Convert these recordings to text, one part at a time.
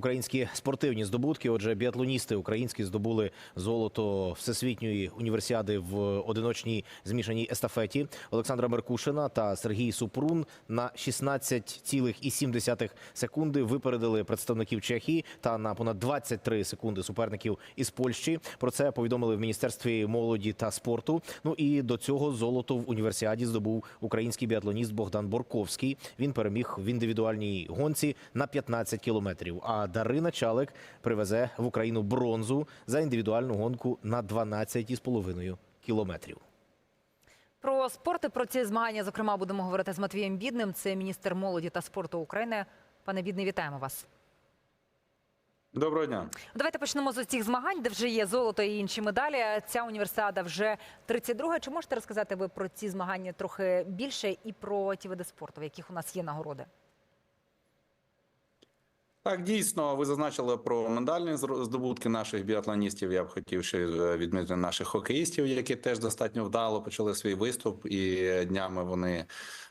українські спортивні здобутки. Отже, біатлоністи українські здобули золото всесвітньої універсіади в одиночній змішаній естафеті. Олександра Меркушина та Сергій Супрун на 16,7 секунди випередили представників Чехії та на понад 23 секунди суперників із Польщі. Про це повідомили в міністерстві молоді та спорту. Ну і до цього золото в універсіаді здобув український біатлоніст Богдан Борковський. Він переміг в індивідуальній гонці на 15 кілометрів. А Дарина Чалик привезе в Україну бронзу за індивідуальну гонку на 12,5 кілометрів. Про спорт і про ці змагання, зокрема, будемо говорити з Матвієм Бідним. Це міністр молоді та спорту України. Пане Бідний, вітаємо вас. Доброго дня. Давайте почнемо з цих змагань, де вже є золото і інші медалі. Ця універсіада вже 32. Чи можете розказати ви про ці змагання трохи більше і про ті види спорту, в яких у нас є нагороди? Так, дійсно, ви зазначили про медальні здобутки наших біатлоністів. Я б хотів ще е, відмітити наших хокеїстів, які теж достатньо вдало почали свій виступ, і днями вони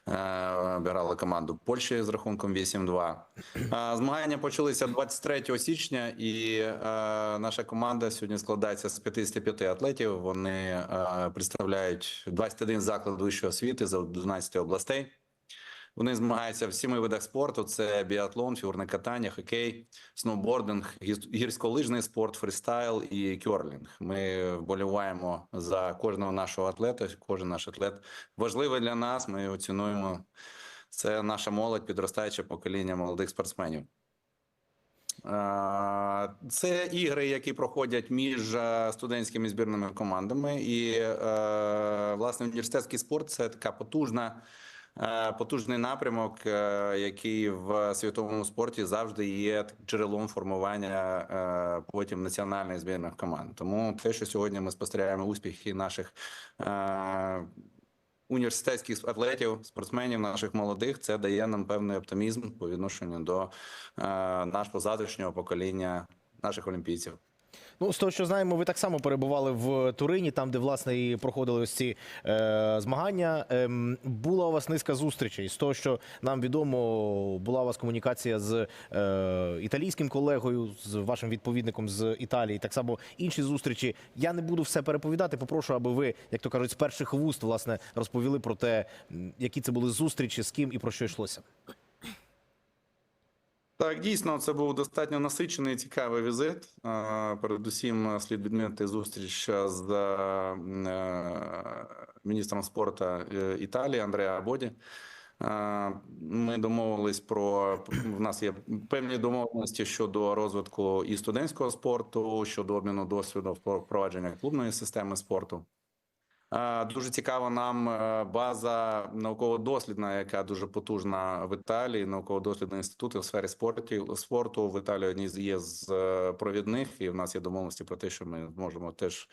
е, обирали команду Польщі з рахунком 8-2. Е, Змагання почалися 23 січня, і е, наша команда сьогодні складається з 55 атлетів. Вони представляють 21 заклад вищої освіти з 11 областей. Вони змагаються в сіми видах спорту: це біатлон, фігурне катання, хокей, сноубординг, гірськолижний спорт, фрістайл і кьорлінг. Ми вболіваємо за кожного нашого атлета. Кожен наш атлет важливий для нас. Ми його цінуємо. Це наша молодь, підростаюче покоління молодих спортсменів. Це ігри, які проходять між студентськими збірними командами, і власне університетський спорт це така потужна. Е, Потужний напрямок, е, який в світовому спорті завжди є джерелом формування е, потім національних збірних команд. Тому те, що сьогодні ми спостерігаємо успіхи наших університетських атлетів, спортсменів, наших молодих, це дає нам певний оптимізм по відношенню до нашого завтрашнього покоління наших олімпійців. Ну, з того, що знаємо, ви так само перебували в Турині, там, де власне і проходили ось ці е, змагання. Ем, була у вас низка зустрічей. З того, що нам відомо, була у вас комунікація з е, італійським колегою, з вашим відповідником з Італії. Так само інші зустрічі. Я не буду все переповідати. Попрошу, аби ви, як то кажуть, з перших вуст власне розповіли про те, які це були зустрічі, з ким і про що йшлося. Так, дійсно, це був достатньо насичений і цікавий візит. Е, Передусім, е, слід відмінити зустріч з е, міністром спорту е, Італії Андреа Абоді. Е, Ми домовились про в нас є певні домовленості щодо розвитку і студентського спорту, щодо обміну досвіду впровадження клубної системи спорту. Дуже цікава нам е, база науково-дослідна, яка дуже потужна в Італії. Науково-дослідний інститут в сфері спорту спорту в Італії одні є з е, провідних, і в нас є домовленості про те, що ми зможемо теж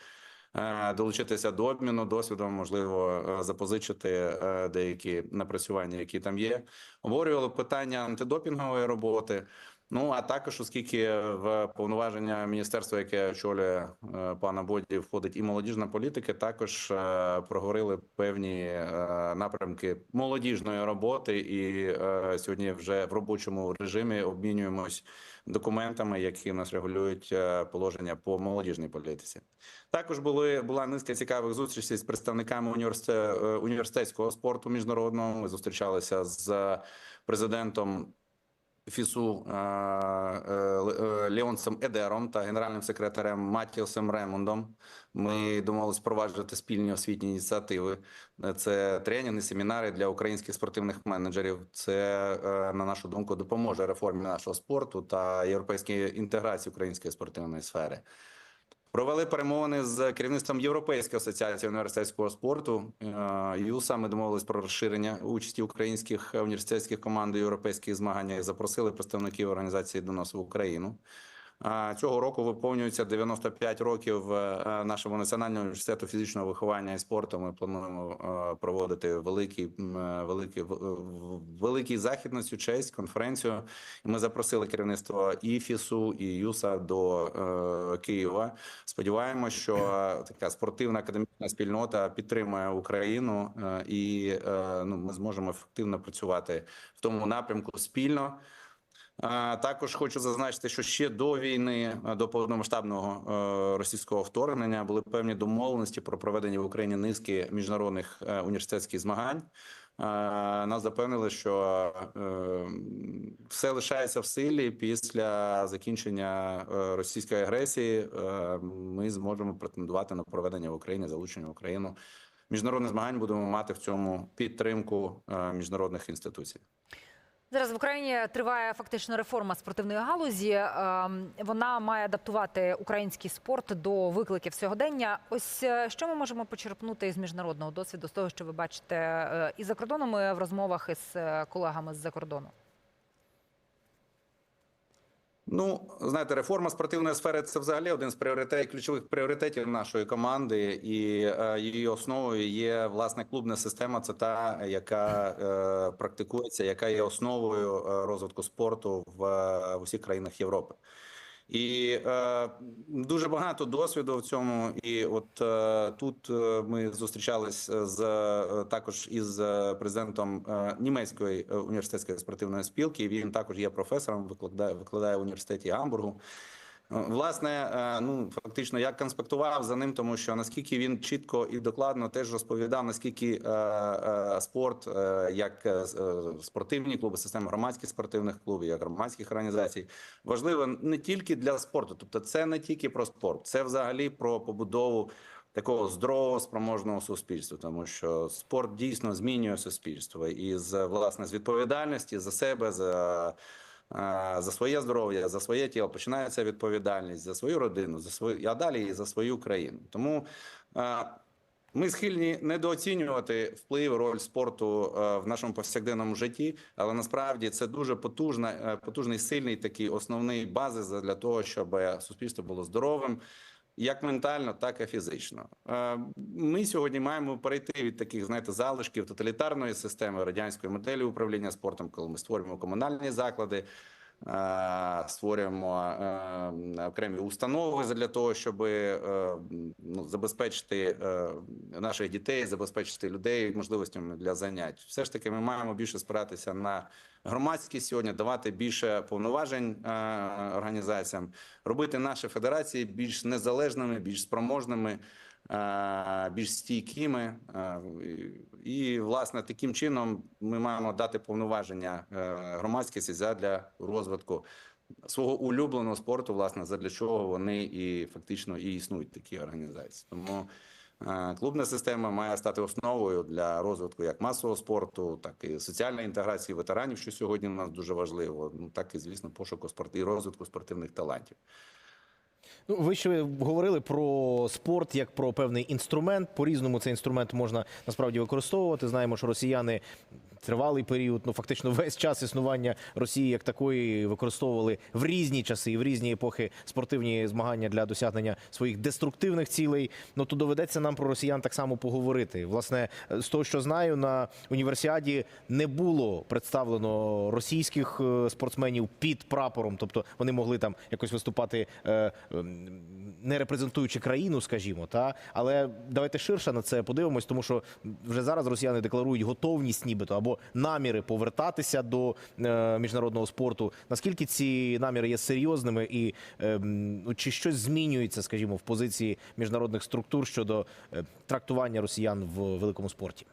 е, долучитися до обміну досвідом, можливо, запозичити деякі напрацювання, які там є. Обговорювали питання антидопінгової роботи. Ну а також, оскільки в повноваження міністерства, яке очолює е, пана Боді, входить і молодіжна політика, також е, проговорили певні е, напрямки молодіжної роботи, і сьогодні вже в робочому режимі обмінюємось документами, які нас регулюють положення по молодіжній політиці. Також були була низка цікавих зустрічей з представниками університет, університетського спорту міжнародного. Ми зустрічалися з президентом. ФІСУ е, е, е, Леонсом Едером та генеральним секретарем Матіосом Ремондом. Ми домовились впроваджувати спільні освітні ініціативи. Це тренінги, семінари для українських спортивних менеджерів. Це, на нашу думку, допоможе реформі нашого спорту та європейській інтеграції української спортивної сфери. Провели перемовини з керівництвом Європейської асоціації університетського спорту. Е, ЮСА ми домовились про розширення участі українських університетських команд у європейських змаганнях. Запросили представників організації до нас в Україну. Цього року виповнюється 95 років е, нашому національному університету фізичного виховання і спорту. Ми плануємо е, проводити великий, е, великий, великий захід на цю честь, конференцію. Ми запросили керівництво і ФІСу, і ЮСА до е, Києва. Сподіваємося, що е, така спортивна академічна спільнота підтримує Україну, е, і е, ну, ми зможемо ефективно працювати в тому напрямку спільно. Також хочу зазначити, що ще до війни, е, до повномасштабного е, російського вторгнення, були певні домовленості про проведення в Україні низки міжнародних е, університетських змагань. Нас запевнили, що все лишається в силі після закінчення російської агресії. Ми зможемо претендувати на проведення в Україні залучення в Україну міжнародних змагань. Будемо мати в цьому підтримку міжнародних інституцій. Зараз в Україні триває фактично реформа спортивної галузі. Ем, Вона має адаптувати український спорт до викликів сьогодення. Ось е, що ми можемо почерпнути із міжнародного досвіду, з того, що ви бачите е, і за кордоном, і в розмовах із е, колегами з-за кордону. Ну, знаєте, реформа спортивної сфери це взагалі один з пріоритетів, ключових пріоритетів нашої команди, і е, її основою є власне клубна система. Це та, яка е, практикується, яка є основою е, розвитку спорту в, е, в усіх країнах Європи. І е, дуже багато досвіду в цьому. І от е, тут е, ми зустрічались з е, також із е, президентом е, німецької е, університетської спортивної спілки. Він також є професором, викладає викладає в університеті Гамбургу. Е, Власне, е, ну фактично я конспектував за ним, тому що наскільки він чітко і докладно теж розповідав, наскільки е, е, спорт, е, як е, е, спортивні клуби, система громадських спортивних клубів, як громадських організацій, важливо не тільки для спорту, тобто це не тільки про спорт, це взагалі про побудову. Такого здорового спроможного суспільства, тому що спорт дійсно змінює суспільство і з власне з відповідальності за себе, за за своє здоров'я, за своє тіло починається відповідальність за свою родину, за свою а далі і за свою країну. Тому ми схильні недооцінювати вплив роль спорту в нашому повсякденному житті, але насправді це дуже потужна, е, потужний, сильний такий основний базис для того, щоб суспільство було здоровим. Як ментально, так і фізично. Е, Ми сьогодні маємо перейти від таких, знаєте, залишків тоталітарної системи радянської моделі управління спортом, коли ми створюємо комунальні заклади, створюємо е, окремі установи для того, щоб е, ну, забезпечити е, наших дітей, забезпечити людей можливостями для занять. Все ж таки, ми маємо більше спиратися на громадськість сьогодні, давати більше повноважень е, організаціям, робити наші федерації більш незалежними, більш спроможними. Більш стійкими, і, власне таким чином ми маємо дати повноваження е, громадськості для розвитку свого улюбленого спорту, власне, задля чого вони і фактично і існують такі організації. Тому е, клубна система має стати основою для розвитку як масового спорту, так і соціальної інтеграції ветеранів, що сьогодні у нас дуже важливо. Ну так і звісно, пошуку спорт і розвитку спортивних талантів. Ну, ви ще говорили про спорт як про певний інструмент. По різному цей інструмент можна насправді використовувати. Знаємо, що росіяни тривалий період, ну фактично весь час існування Росії як такої використовували в різні часи в різні епохи спортивні змагання для досягнення своїх деструктивних цілей. Ну то доведеться нам про росіян так само поговорити. Власне, з того, що знаю, на універсіаді не було представлено російських е, спортсменів під прапором, тобто вони могли там якось виступати. Е, Не репрезентуючи країну, скажімо, та але давайте ширше на це подивимось, тому що вже зараз росіяни декларують готовність, нібито або наміри повертатися до е, міжнародного спорту. Наскільки ці наміри є серйозними, і ем, ну, чи щось змінюється, скажімо, в позиції міжнародних структур щодо е, трактування росіян в великому спорті?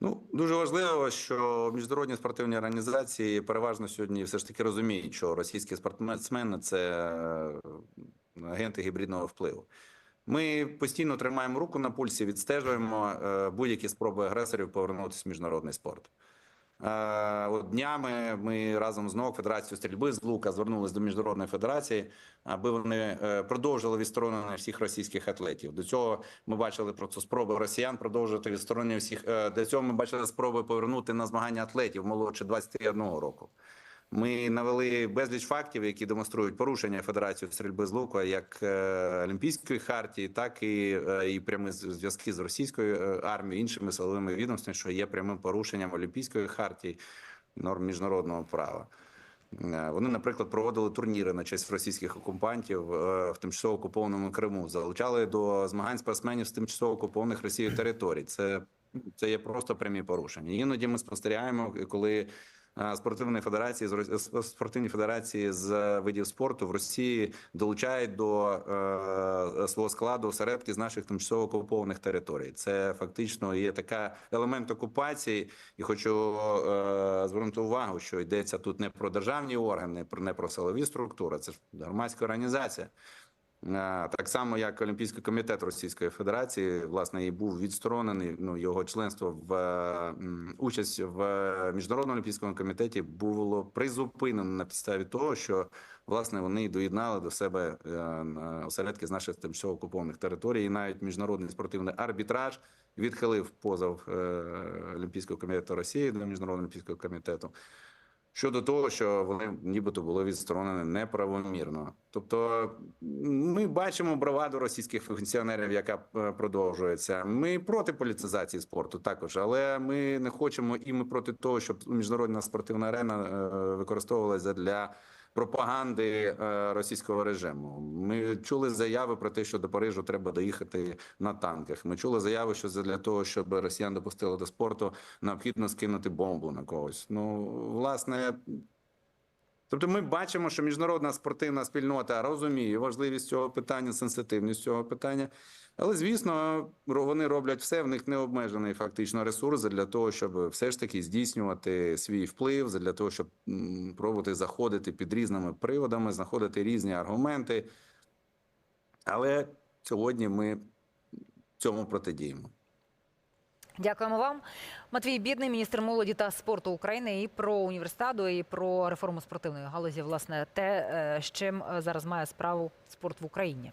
Ну дуже важливо, що міжнародні спортивні організації переважно сьогодні все ж таки розуміють, що російські спортсмени це е, агенти гібридного впливу. Ми постійно тримаємо руку на пульсі, відстежуємо е, будь-які спроби агресорів повернутися в міжнародний спорт. Е, От днями ми разом з НОК, Федерацією стрільби з лука звернулися до міжнародної федерації, аби вони е, продовжили відсторонення всіх російських атлетів. До цього ми бачили про це спроби росіян продовжити відсторонення всіх. е, До цього ми бачили спроби повернути на змагання атлетів молодше 21 року. Ми навели безліч фактів, які демонструють порушення Федерації стрільби з лука як е, Олімпійської хартії, так і, е, і прямі зв'язки з російською е, армією, іншими силовими відомствами, що є прямим порушенням Олімпійської хартії норм міжнародного права. Вони, наприклад, проводили турніри на честь російських окупантів в тимчасово окупованому Криму, залучали до змагань спортсменів з тимчасово окупованих Росією територій. Це, це є просто прямі порушення. Іноді ми спостерігаємо, коли спортивної федерації з спортивні федерації з видів спорту в Росії долучають до е, свого складу осередки з наших тимчасово окупованих територій. Це фактично є така елемент окупації, і хочу е, звернути увагу, що йдеться тут не про державні органи, про не про силові структури. Це ж громадська організація. Е, Так само, як Олімпійський комітет Російської Федерації, власне, і був відсторонений. Ну його членство в е, участь в е, міжнародному олімпійському комітеті було призупинено на підставі того, що власне вони доєднали до себе осередки з наших тимчасово окупованих територій. І навіть міжнародний спортивний арбітраж відхилив позов Олімпійського комітету Росії до міжнародного олімпійського комітету щодо того, що вони нібито були відсторонені неправомірно. Тобто, ми бачимо браваду російських функціонерів, яка е, продовжується. Ми проти політизації спорту також, але ми не хочемо і ми проти того, щоб міжнародна спортивна арена е, використовувалася для. Пропаганди е, російського режиму. Ми чули заяви про те, що до Парижу треба доїхати на танках. Ми чули заяви, що для того, щоб росіян допустили до спорту, необхідно скинути бомбу на когось. Ну, власне, тобто, ми бачимо, що міжнародна спортивна спільнота розуміє важливість цього питання, сенситивність цього питання. Але звісно, вони роблять все. В них необмежений фактично ресурс для того, щоб все ж таки здійснювати свій вплив, для того, щоб пробувати заходити під різними приводами, знаходити різні аргументи. Але сьогодні ми цьому протидіємо. Дякуємо вам. Матвій Бідний, міністр молоді та спорту України, і про університаду, і про реформу спортивної галузі. Власне, те, е, з чим е, зараз має справу спорт в Україні.